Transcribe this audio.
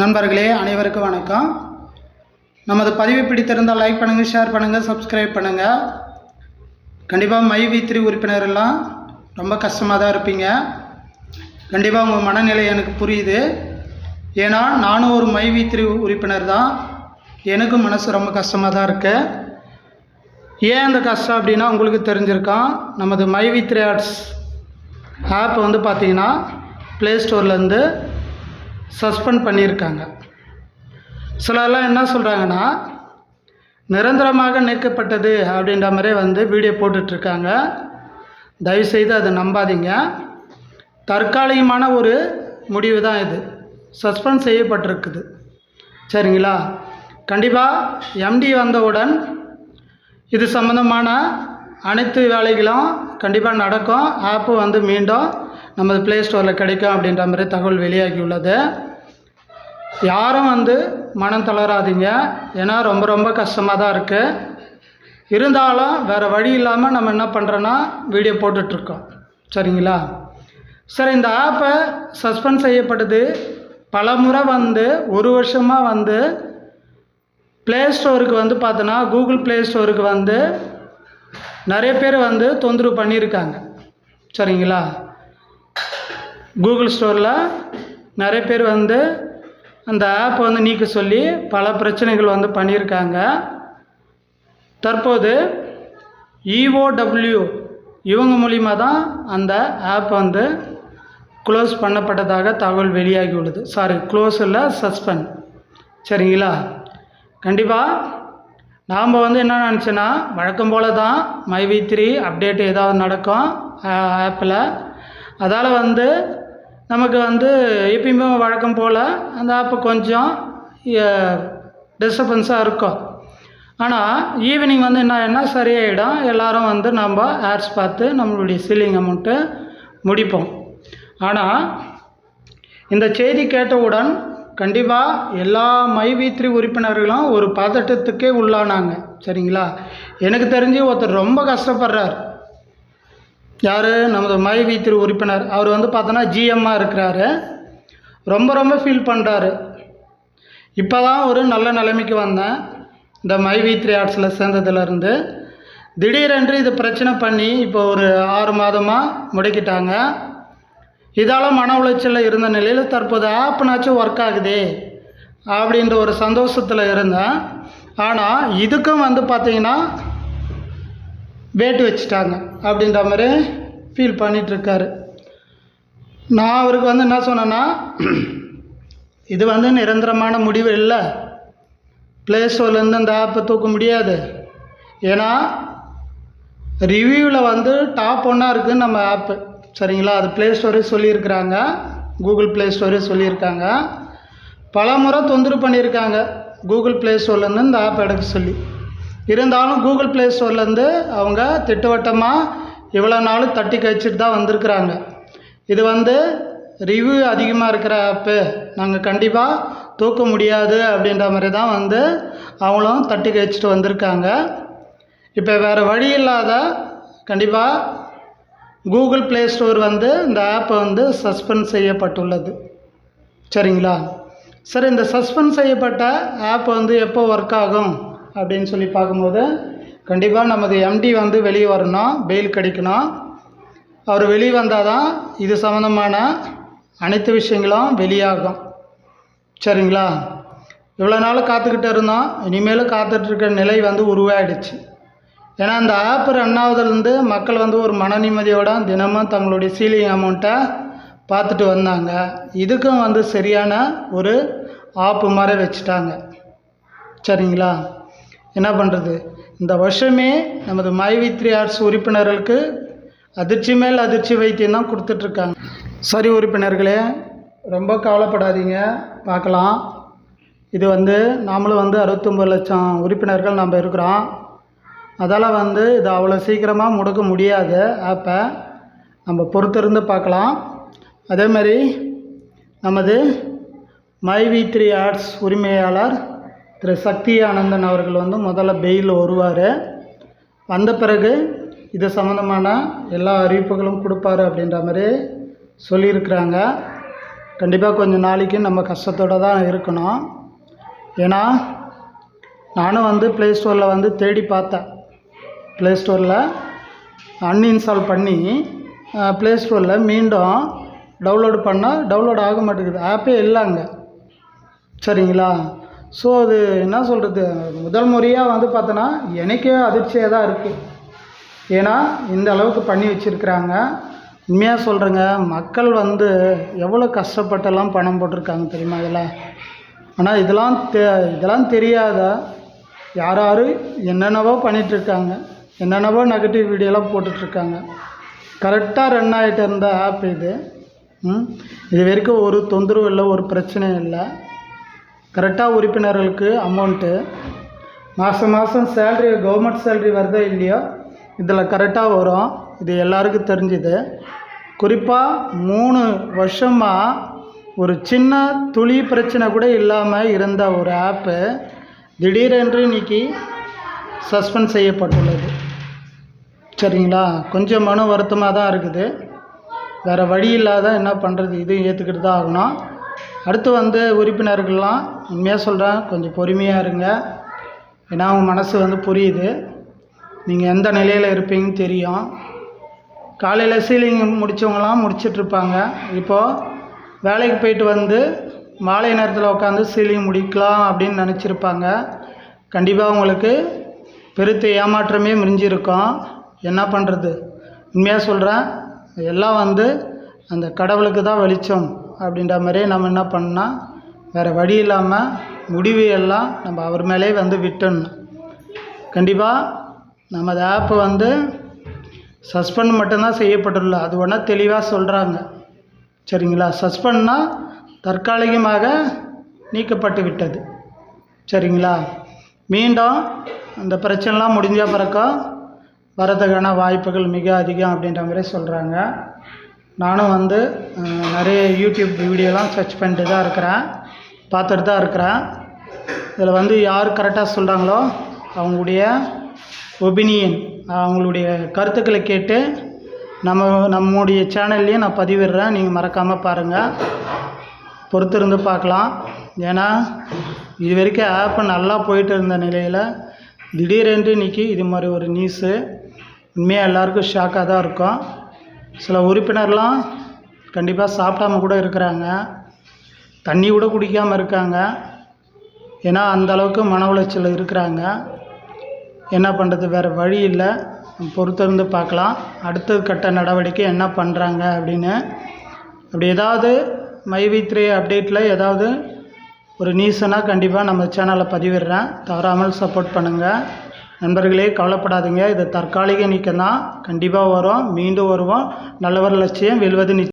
நண்பர்களே அனைவருக்கும் வணக்கம். நமது பதிவு பிடித்திருந்தால் லைக் பண்ணுங்கள் ஷேர் பண்ணுங்கள் சப்ஸ்கிரைப் பண்ணுங்கள் கண்டிப்பாக மை வி த்ரீ ரொம்ப கஷ்டமாக தான் இருப்பீங்க. கண்டிப்பாக உங்கள் மனநிலை எனக்கு புரியுது. ஏன்னா நானும் ஒரு மை வி த்ரீ உறுப்பினர் தான். எனக்கும் மனசு ரொம்ப கஷ்டமாக தான் இருக்குது ஏன் அந்த கஷ்டம் அப்படின்னா உங்களுக்கு தெரிஞ்சிருக்கான் நமது my V three arts app வந்து பார்த்தீங்கன்னா ப்ளே ஸ்டோர்லேருந்து சஸ்பெண்ட் பண்ணியிருக்காங்க. சிலர்லாம் என்ன சொல்கிறாங்கன்னா நிரந்தரமாக நீக்கப்பட்டது அப்படின்ற மாதிரி வந்து வீடியோ போட்டுட்ருக்காங்க. தயவுசெய்து அதை நம்பாதீங்க. தற்காலிகமான ஒரு முடிவு தான் இது. சஸ்பெண்ட் செய்யப்பட்டிருக்குது. சரிங்களா? கண்டிப்பாக எம்டி வந்தவுடன் இது சம்மந்தமான அனைத்து வேலைகளும் கண்டிப்பாக நடக்கும். ஆப்பு வந்து மீண்டும் நமது ப்ளே ஸ்டோரில் கிடைக்கும் அப்படின்ற மாதிரி தகவல் வெளியாகியுள்ளது. யாரும் வந்து மனம் தளராதீங்க. ஏன்னா ரொம்ப ரொம்ப கஷ்டமாக தான் இருக்குது இருந்தாலும் வேறு வழி இல்லாமல் நம்ம என்ன பண்ணுறோன்னா வீடியோ போட்டுட்ருக்கோம். சரிங்களா? சார் இந்த ஆப்பை சஸ்பெண்ட் செய்யப்படுது பல முறை வந்து ஒரு வருஷமாக வந்து ப்ளே ஸ்டோருக்கு வந்து பார்த்தோன்னா கூகுள் ப்ளே ஸ்டோருக்கு வந்து நிறைய பேர் வந்து தொந்தரவு பண்ணியிருக்காங்க. சரிங்களா? கூகுள் ஸ்டோரில் நிறைய பேர் வந்து அந்த ஆப் வந்து நீக்க சொல்லி பல பிரச்சனைகள் வந்து பண்ணியிருக்காங்க. தற்போது இஓடபிள்யூ இவங்க மூலிமா தான் அந்த ஆப் வந்து க்ளோஸ் பண்ணப்பட்டதாக தகவல் வெளியாகி உள்ளது. சாரி க்ளோஸ் இல்லை சஸ்பெண்ட் சரிங்களா? கண்டிப்பாக நாம் வந்து என்ன நினச்சோன்னா வழக்கம் போல் தான் மைவி த்ரீ அப்டேட் ஏதாவது நடக்கும் ஆப்பில் அதால் வந்து நமக்கு வந்து எப்பயுமே வழக்கம் போல் அந்த ஆப்பு கொஞ்சம் டிஸ்டர்பன்ஸாக இருக்கும். ஆனால் ஈவினிங் வந்து என்ன என்ன சரியாயிடும். எல்லாரும் வந்து நம்ம ஆட்ஸ் பார்த்து நம்மளுடைய சீலிங் அமௌண்ட்டு முடிப்போம். ஆனால் இந்த செய்தி கேட்டவுடன் கண்டிப்பாக எல்லா மை வீத்ரி உறுப்பினர்களும் ஒரு பதட்டத்துக்கே உள்ளானாங்க. சரிங்களா? எனக்கு தெரிஞ்சு ஒருத்தர் ரொம்ப கஷ்டப்படுறார். யார்? நமது மை திரு உறுப்பினர் அவர் வந்து பார்த்தோன்னா ஜிஎம்மாக இருக்கிறாரு. ரொம்ப ரொம்ப ஃபீல் பண்ணுறாரு இப்போ தான் ஒரு நல்ல நிலைமைக்கு வந்தேன். இந்த மைவி த்ரீ ஆர்ட்ஸில் சேர்ந்ததுலேருந்து. திடீரென்று இது பிரச்சனை பண்ணி இப்போ ஒரு ஆறு மாதமாக முடக்கிட்டாங்க. இதால் மன உளைச்சலில் இருந்த நிலையில் தற்போது ஆப்னாச்சும் ஒர்க் ஆகுதே அப்படின்ற ஒரு சந்தோஷத்தில் இருந்தேன். ஆனால் இதுக்கும் வந்து பார்த்திங்கன்னா வேட்டு வச்சுட்டாங்க அப்படின்ற மாதிரி ஃபீல் பண்ணிகிட்ருக்காரு நான் அவருக்கு வந்து என்ன சொன்னேன்னா இது வந்து நிரந்தரமான முடிவு இல்லை. ப்ளே ஸ்டோர்லேருந்து அந்த ஆப்பை தூக்க முடியாது. ஏன்னா ரிவ்யூவில் வந்து டாப் ஒன்னாக இருக்குதுன்னு நம்ம ஆப்பு சரிங்களா? அது ப்ளே ஸ்டோரே சொல்லியிருக்கிறாங்க. கூகுள் ப்ளே ஸ்டோரே சொல்லியிருக்காங்க. பல முறை தொந்தரவு பண்ணியிருக்காங்க. கூகுள் ப்ளே ஸ்டோர்லேருந்து இந்த ஆப் எடுக்க சொல்லி. இருந்தாலும் கூகுள் ப்ளே ஸ்டோர்லேருந்து அவங்க திட்டவட்டமாக இவ்வளோ நாள் தட்டி கழிச்சிட்டு தான் வந்திருக்கிறாங்க. இது வந்து ரிவ்யூ அதிகமாக இருக்கிற ஆப்பு நாங்கள் கண்டிப்பாக தூக்க முடியாது அப்படின்ற மாதிரி தான் வந்து அவங்களும் தட்டி கழிச்சிட்டு வந்திருக்காங்க. இப்போ வேறு வழி இல்லாத கண்டிப்பாக கூகுள் ப்ளே ஸ்டோர் வந்து இந்த ஆப்பை வந்து சஸ்பெண்ட் செய்யப்பட்டுள்ளது. சரிங்களா? சரி இந்த சஸ்பெண்ட் செய்யப்பட்ட ஆப் வந்து எப்போ ஒர்க் ஆகும்? அப்படின்னு சொல்லி பார்க்கும்போது கண்டிப்பாக நமது எம்டி வந்து வெளியே வரணும் பெயில் கிடைக்கணும். அவர் வெளியே வந்தால் தான் இது சம்மந்தமான அனைத்து விஷயங்களும் வெளியாகும். சரிங்களா? இவ்வளோ நாள் காத்துக்கிட்டு இருந்தோம். இனிமேலும் காத்துட்ருக்க நிலை வந்து உருவாயிடுச்சு. ஏன்னா அந்த ஆப் ரன் ஆகுதுலேருந்து மக்கள் வந்து ஒரு மன நிம்மதியோட தினமும் தங்களுடைய சீலிங் அமௌண்ட்டை பார்த்துட்டு வந்தாங்க. இதுக்கும் வந்து சரியான ஒரு ஆப்பு மாதிரி வச்சுட்டாங்க. சரிங்களா? என்ன பண்ணுறது இந்த வருஷமே நமது மைவி த்ரீ ஆர்ட்ஸ் உறுப்பினர்களுக்கு அதிர்ச்சி மேல் அதிர்ச்சி வைத்தியம் தான் கொடுத்துட்ருக்காங்க. சரி உறுப்பினர்களே ரொம்ப கவலைப்படாதீங்க. பார்க்கலாம். இது வந்து நாமளும் வந்து அறுபத்தொம்பது லட்சம் உறுப்பினர்கள் நம்ம இருக்கிறோம். அதால் வந்து இது அவ்வளோ சீக்கிரமாக முடக்க முடியாது. ஆப்பை நம்ம பொறுத்திருந்து பார்க்கலாம். அதேமாதிரி நமது மைவி த்ரீ ஆர்ட்ஸ் உரிமையாளர் திரு சக்தி ஆனந்தன் அவர்கள் வந்து முதல்ல பெயில் வருவார். வந்த பிறகு இது சம்மந்தமான எல்லா அறிவிப்புகளும் கொடுப்பாரு அப்படின்ற மாதிரி சொல்லியிருக்கிறாங்க. கண்டிப்பாக கொஞ்சம் நாளைக்கு நம்ம கஷ்டத்தோடு தான் இருக்கணும். ஏன்னா நானும் வந்து ப்ளே ஸ்டோரில் வந்து தேடி பார்த்தேன். ப்ளே ஸ்டோரில் அன்இன்ஸ்டால் பண்ணி ப்ளே ஸ்டோரில் மீண்டும் டவுன்லோடு பண்ணால் டவுன்லோட் ஆக மாட்டேங்குது. ஆப்பே இல்லை அங்கே. சரிங்களா? ஸோ அது என்ன சொல்கிறது முதல் முறையாக வந்து பார்த்தோன்னா எனக்கே அதிர்ச்சியாக தான் இருக்குது ஏன்னா இந்த அளவுக்கு பண்ணி வச்சுருக்குறாங்க. உண்மையாக சொல்கிறேங்க மக்கள் வந்து எவ்வளோ கஷ்டப்பட்டெல்லாம் பணம் போட்டிருக்காங்க தெரியுமா இதில்? ஆனால் இதெல்லாம் தெ இதெல்லாம் தெரியாத யார் யார் என்னென்னவோ பண்ணிகிட்ருக்காங்க என்னென்னவோ நெகட்டிவ் வீடியோலாம் போட்டுட்ருக்காங்க கரெக்டாக ரன் ஆகிட்டு இருந்த ஆப் இது. ம்? இது வரைக்கும் ஒரு தொந்தரவு இல்லை ஒரு பிரச்சனையும் இல்லை. கரெக்டாக உறுப்பினர்களுக்கு அமௌண்ட்டு மாதம் மாதம் சேல்ரி கவர்மெண்ட் சேல்ரி வருதோ இல்லையோ இதில் கரெக்டாக வரும். இது எல்லாருக்கும் தெரிஞ்சுது. குறிப்பாக மூணு வருஷமாக ஒரு சின்ன துளி பிரச்சனை கூட இல்லாமல் இருந்த ஒரு ஆப்பு திடீரென்று இன்னைக்கு சஸ்பெண்ட் செய்யப்பட்டுள்ளது. சரிங்களா? கொஞ்சம் மன வருத்தமாக தான் இருக்குது. வேறு வழி இல்லாத என்ன பண்ணுறது இதையும் ஏற்றுக்கிட்டு தான் ஆகணும். அடுத்து வந்து உறுப்பினர்கள்லாம் உண்மையாக சொல்கிறேன் கொஞ்சம் பொறுமையாக இருங்க. ஏன்னா அவங்க மனசு வந்து புரியுது. நீங்கள் எந்த நிலையில் இருப்பீங்கன்னு தெரியும். காலையில் சீலிங் முடித்தவங்களாம் முடிச்சிட்ருப்பாங்க. இப்போது வேலைக்கு போயிட்டு வந்து மாலை நேரத்தில் உட்காந்து சீலிங் முடிக்கலாம் அப்படின்னு நினச்சிருப்பாங்க. கண்டிப்பாக உங்களுக்கு பெருத்த ஏமாற்றமே மிஞ்சிருக்கும். என்ன பண்ணுறது உண்மையாக சொல்கிறேன் எல்லாம் வந்து அந்த கடவுளுக்கு தான் வெளிச்சம். அப்படின்ற மாதிரியே நம்ம என்ன பண்ணால் வேறு வழி இல்லாமல் முடிவு எல்லாம் நம்ம அவர் மேலே வந்து விட்டுடணும். கண்டிப்பாக நமது ஆப்பு வந்து சஸ்பெண்ட் மட்டும்தான் செய்யப்பட்டுள்ள. அது ஒன்றா தெளிவாக சொல்கிறாங்க சரிங்களா? சஸ்பெண்ட்னா தற்காலிகமாக நீக்கப்பட்டு விட்டது. சரிங்களா? மீண்டும் அந்த பிரச்சனைலாம் முடிஞ்ச பிறக்கம் வரதுக்கான வாய்ப்புகள் மிக அதிகம் அப்படின்ற மாதிரி சொல்கிறாங்க நானும் வந்து நிறைய யூடியூப் வீடியோலாம் சர்ச் பண்ணிட்டு தான் இருக்கிறேன். பார்த்துட்டு தான் இருக்கிறேன். இதில் வந்து யார் கரெக்டாக சொல்கிறாங்களோ அவங்களுடைய ஒபினியன் அவங்களுடைய கருத்துக்களை கேட்டு நம்ம நம்முடைய சேனல்லையும் நான் பதிவிடுறேன். நீங்கள் மறக்காமல் பாருங்கள் பொறுத்திருந்து பார்க்கலாம். ஏன்னா இது வரைக்கும் ஆப்பு நல்லா போயிட்டு இருந்த நிலையில் திடீரென்று இன்றைக்கி இது மாதிரி ஒரு நியூஸு உண்மையாக எல்லாருக்கும் ஷாக்காக தான் இருக்கும். சில உறுப்பினர்லாம் கண்டிப்பாக சாப்பிடாம கூட இருக்கிறாங்க. தண்ணி கூட குடிக்காமல் இருக்காங்க. ஏன்னா அந்த அளவுக்கு மன உளைச்சல் இருக்கிறாங்க. என்ன பண்ணுறது வேறு வழி இல்லை. பொறுத்திருந்து பார்க்கலாம். அடுத்த கட்ட நடவடிக்கை என்ன பண்ணுறாங்க அப்படின்னு. அப்படி ஏதாவது மைவி த்ரீ அப்டேட்டில் ஏதாவது ஒரு நியூஸ்னால் கண்டிப்பாக நம்ம சேனலில் பதிவிடுறேன். தவறாமல் சப்போர்ட் பண்ணுங்கள் நண்பர்களே கவலைப்படாதீங்க. இது தற்காலிக நீக்கம் தான் கண்டிப்பாக வரும். மீண்டும் வருவோம். நல்லவர் லட்சியம் வெல்வது நிச்சயம்.